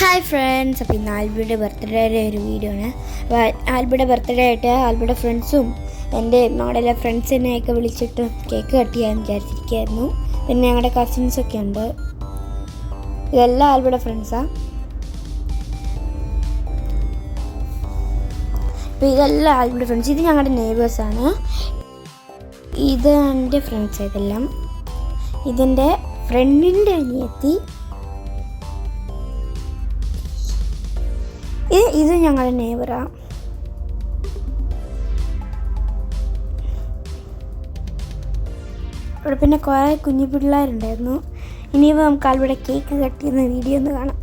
Hi friends അപ്പോൾ ഇന്ന് ആൽബിയുടെ ബർത്ത്ഡേയുടെ ഒരു വീഡിയോ ആണ്. അപ്പോൾ ആൽബിയുടെ ബർത്ത്ഡേ ആയിട്ട് ആൽബിയുടെ ഫ്രണ്ട്സും എന്റെ മോഡലെ ഫ്രണ്ട്സിനെയൊക്കെ വിളിച്ചിട്ട് കേക്ക് കട്ട് ചെയ്യാൻ വിചാരിച്ചിരിക്കുകയായിരുന്നു. പിന്നെ ഞങ്ങളുടെ കസിൻസൊക്കെ ഉണ്ട്. ഇതെല്ലാം ആൽബിയുടെ ഫ്രണ്ട്സാണ് അപ്പോൾ ഇതെല്ലാം ആൽബിയുടെ ഫ്രണ്ട്സ് ഇത് ഞങ്ങളുടെ നെയ്ബേഴ്സാണ് ഇത് എന്റെ ഫ്രണ്ട്സ് ഇതെല്ലാം ഇതെന്റെ ഫ്രണ്ടിന്റെ അനിയത്തി ഇത് ഇത് ഞങ്ങളുടെ നെയ്ബറാ. ഇവിടെ പിന്നെ കുറേ കുഞ്ഞു പിള്ളേരുണ്ടായിരുന്നു. ഇനിയിപ്പോൾ നമുക്ക് അവിടെ കേക്ക് കട്ട് ചെയ്യുന്ന വീഡിയോ ഒന്ന് കാണാം.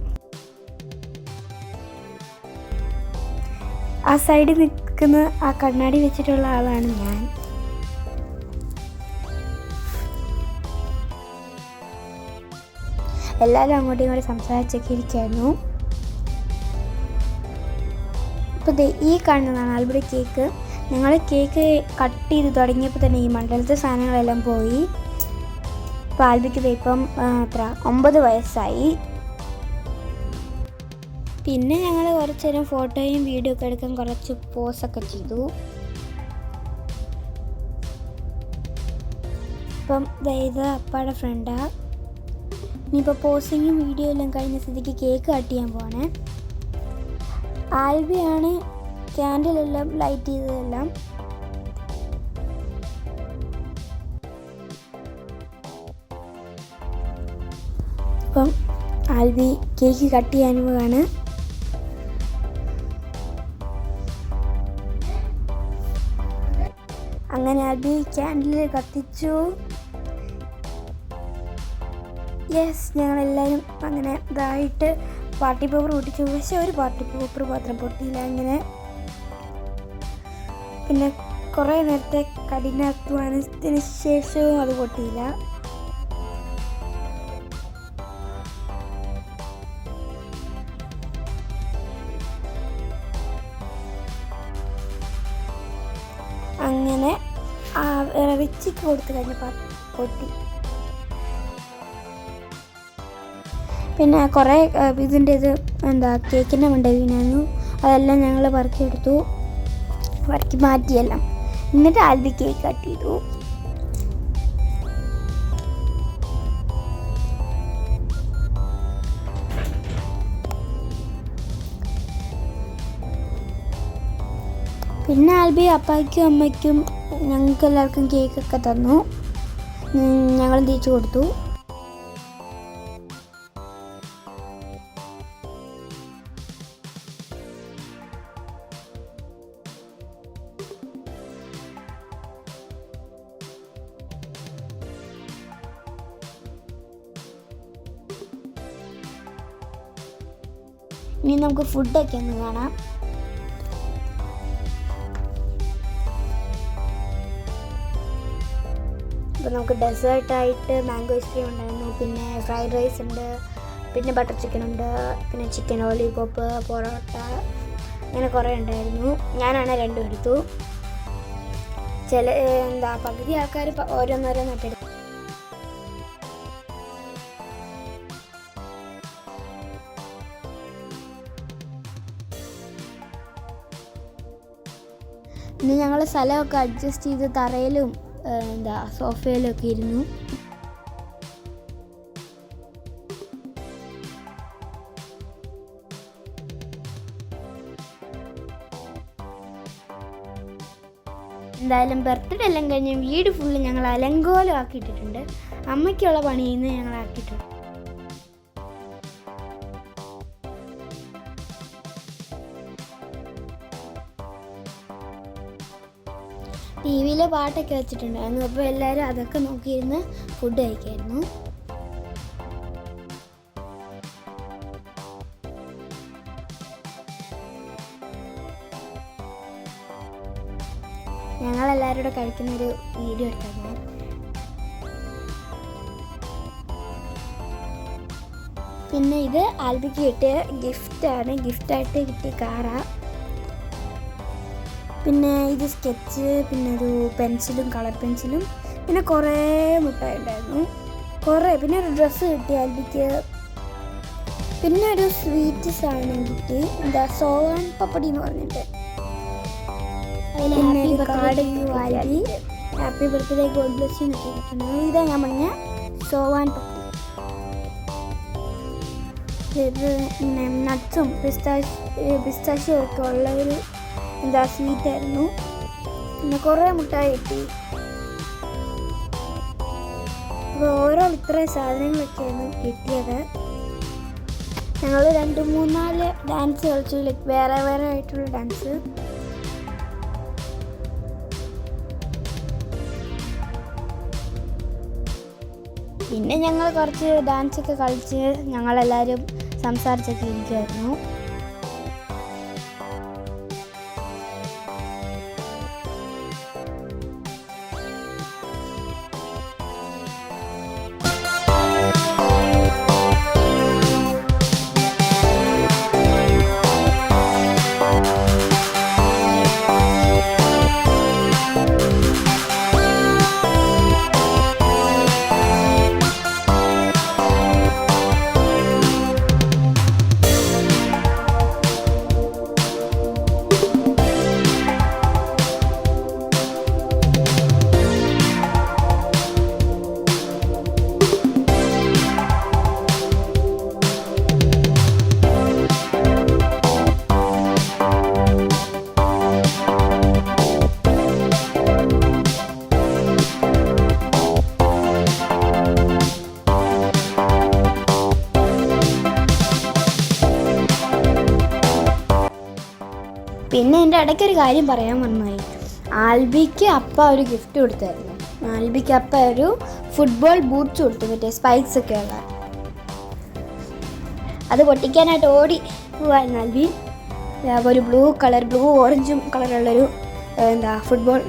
ആ സൈഡിൽ നിൽക്കുന്ന ആ കണ്ണാടി വെച്ചിട്ടുള്ള ആളാണ് ഞാൻ. എല്ലാവരും അങ്ങോട്ടും ഇങ്ങോട്ടും സംസാരിച്ചൊക്കെ ഇരിക്കായിരുന്നു. അപ്പോൾ ഈ കാണുന്നതാണ് ആൽബറി കേക്ക് ഞങ്ങൾ കേക്ക് കട്ട് ചെയ്ത് തുടങ്ങിയപ്പോൾ തന്നെ ഈ മണ്ഡലത്തെ സാധനങ്ങളെല്ലാം പോയി. ഇപ്പോൾ ആൽബിക്ക് ഇപ്പം എത്ര? ഒമ്പത് വയസ്സായി. പിന്നെ ഞങ്ങൾ കുറച്ച് നേരം ഫോട്ടോയും വീഡിയോ ഒക്കെ എടുക്കാൻ കുറച്ച് പോസൊക്കെ ചെയ്തു. ഇപ്പം ഇത് അപ്പാടെ ഫ്രണ്ടാണ് ഇനിയിപ്പോൾ പോസിങ്ങും വീഡിയോ എല്ലാം കഴിഞ്ഞ സ്ഥിതിക്ക് കേക്ക് കട്ട് ചെയ്യാൻ പോവാണേ. ആൽബിയാണ് ക്യാൻഡിലെല്ലാം ലൈറ്റ് ചെയ്തതെല്ലാം. അപ്പം ആൽബി കേക്ക് കട്ട് ചെയ്യാൻ പോവാണ്. അങ്ങനെ ആൽബി ക്യാൻഡിൽ കത്തിച്ചു. യെസ് ഞങ്ങളെല്ലാവരും അങ്ങനെ ഇതായിട്ട് പാർട്ടി പേപ്പർ പൊട്ടിച്ചു പക്ഷെ ഒരു പാർട്ടി പേപ്പർ മാത്രം പൊട്ടിയില്ല അങ്ങനെ പിന്നെ കുറേ നേരത്തെ കഠിനാധ്വാനത്തിന് ശേഷവും അത് പൊട്ടിയില്ല. അങ്ങനെ ആ ഇറച്ചിക്ക് കൊടുത്തു കഴിഞ്ഞപ്പോൾ പൊട്ടി. പിന്നെ കുറേ ഇതിന്റെ ഇത് എന്താ കേക്കിന്റെ മണ്ട വീണായിരുന്നു അതെല്ലാം ഞങ്ങൾ പറക്കിയെടുത്തു. പറക്കി മാറ്റിയെല്ലാം. എന്നിട്ട് ആദ്യം കേക്ക് കട്ട് ചെയ്തു. പിന്നെ ആൽബി അപ്പായ്ക്കും അമ്മയ്ക്കും ഞങ്ങൾക്ക് എല്ലാവർക്കും കേക്കൊക്കെ തന്നു. ഞങ്ങളും തിരിച്ചു കൊടുത്തു. ഇനി നമുക്ക് ഫുഡൊക്കെ ഒന്ന് കാണാം. ഇപ്പോൾ നമുക്ക് ഡെസേർട്ടായിട്ട് മാംഗോ ഐസ്ക്രീം ഉണ്ടായിരുന്നു പിന്നെ ഫ്രൈഡ് റൈസ് ഉണ്ട് പിന്നെ ബട്ടർ ചിക്കൻ ഉണ്ട് പിന്നെ ചിക്കൻ ലോലിപോപ്പ് പൊറോട്ട അങ്ങനെ കുറേ ഉണ്ടായിരുന്നു. ഞാനാണ് രണ്ടും എടുത്തു. ചില എന്താ പകുതി ആൾക്കാർ ഓരോന്നോരോന്നൊക്കെ ഇന്ന് ഞങ്ങൾ സ്ഥലമൊക്കെ അഡ്ജസ്റ്റ് ചെയ്ത് തറയിലും എന്താ സോഫയിലും ഒക്കെ ഇരുന്നു. എന്തായാലും ബർത്ത്ഡേ എല്ലാം കഴിഞ്ഞ് വീട് ഫുള്ള് ഞങ്ങൾ അലങ്കോലം ആക്കിയിട്ടിട്ടുണ്ട് അമ്മയ്ക്കുള്ള പണിയിൽ നിന്ന് ഞങ്ങൾ ആക്കിയിട്ടുണ്ട് ടി വിയിൽ പാട്ടൊക്കെ വെച്ചിട്ടുണ്ടായിരുന്നു. അപ്പോൾ എല്ലാവരും അതൊക്കെ നോക്കിയിരുന്ന് ഫുഡ് കഴിക്കായിരുന്നു. ഞങ്ങൾ എല്ലാവരും കൂടെ കഴിക്കുന്ന ഒരു വീഡിയോ എടുത്തായിരുന്നു പിന്നെ ഇത് ആൽബിക്ക് കിട്ടിയ ഗിഫ്റ്റാണ് ഗിഫ്റ്റായിട്ട് കിട്ടിയ കാറാ. പിന്നെ ഇത് സ്കെച്ച് പിന്നെ ഒരു പെൻസിലും കളർ പെൻസിലും പിന്നെ കുറേ മുട്ടായി ഉണ്ടായിരുന്നു കുറേ പിന്നെ ഒരു ഡ്രസ്സ് കിട്ടി ആൽബിക്ക്. പിന്നെ ഒരു സ്വീറ്റ് സാധനം കിട്ടി. എന്താ സോവാൻ പപ്പടി എന്ന് പറഞ്ഞിട്ട് പിന്നെ ഒരു കാർഡ് വാരി ഹാപ്പി ബർത്ത്ഡേ ഗോഡ് ബ്ലസ് കിട്ടുന്നത് ഇതാ ഞാൻ പറഞ്ഞ സോവാൻ പപ്പടി. ഇത് നട്ട്സും പിസ്താഷ് പിസ്താഷ്യം ഒക്കെ ഉള്ള ഒരു എന്താ സ്വീറ്റ് ആയിരുന്നു. പിന്നെ കുറേ മുട്ടായി കിട്ടി. അപ്പോൾ ഓരോ ഇത്രയും സാധനങ്ങളൊക്കെയാണ് കിട്ടിയത്. ഞങ്ങൾ രണ്ട് മൂന്നാൽ ഡാൻസ് കളിച്ചു. ലൈക്ക് വേറെ വേറെ ആയിട്ടുള്ള ഡാൻസ് പിന്നെ ഞങ്ങൾ കുറച്ച് ഡാൻസൊക്കെ കളിച്ച് ഞങ്ങളെല്ലാവരും സംസാരിച്ചൊക്കെ ഇരിക്കുമായിരുന്നു പിന്നെ ഇടയ്ക്ക് ഒരു കാര്യം പറയാൻ വന്നായി ആൽബിക്ക് അപ്പ ഒരു ഗിഫ്റ്റ് കൊടുത്തായിരുന്നു. ആൽബിക്ക് അപ്പ ഒരു ഫുട്ബോൾ ബൂട്ട്സ് കൊടുത്തു മറ്റേ സ്പൈക്സ് ഒക്കെ ഉള്ള. അത് പൊട്ടിക്കാനായിട്ട് ഓടി പോവായിരുന്നു ആൽബി. ഒരു ബ്ലൂ കളർ ബ്ലൂ ഓറഞ്ചും കളറുള്ളൊരു എന്താ ഫുട്ബോൾ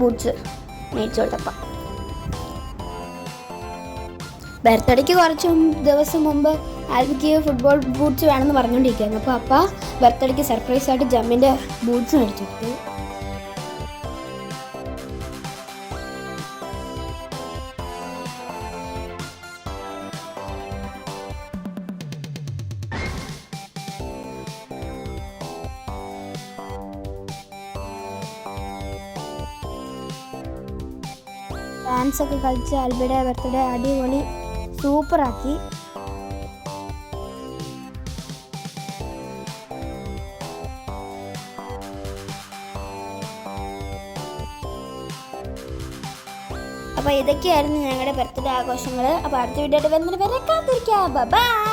ബൂട്ട്സ് മേടിച്ചു കൊടുത്തപ്പം. ബർത്ത്ഡേക്ക് കുറച്ച് ദിവസം മുമ്പ് ആൽബിക്ക് ഫുട്ബോൾ ബൂട്ട്സ് വേണമെന്ന് പറഞ്ഞുകൊണ്ടിരിക്കുകയായിരുന്നു അപ്പോൾ അപ്പ ബർത്ത്ഡേക്ക് സർപ്രൈസ് ആയിട്ട് ജമ്മിന്റെ ബൂട്ട്സ് മേടിച്ചു. കൊടുത്തു ഡാൻസ് ഒക്കെ കളിച്ച് ആൽബിയുടെ ബർത്ത്ഡേ അടിപൊളി സൂപ്പറാക്കി അപ്പോൾ ഇതൊക്കെയായിരുന്നു ഞങ്ങളുടെ ബർത്ത്ഡേ ആഘോഷങ്ങൾ. അപ്പോൾ അടുത്ത വീഡിയോ വരുന്നതിന് വരെ കാത്തിരിക്കാം. ബൈ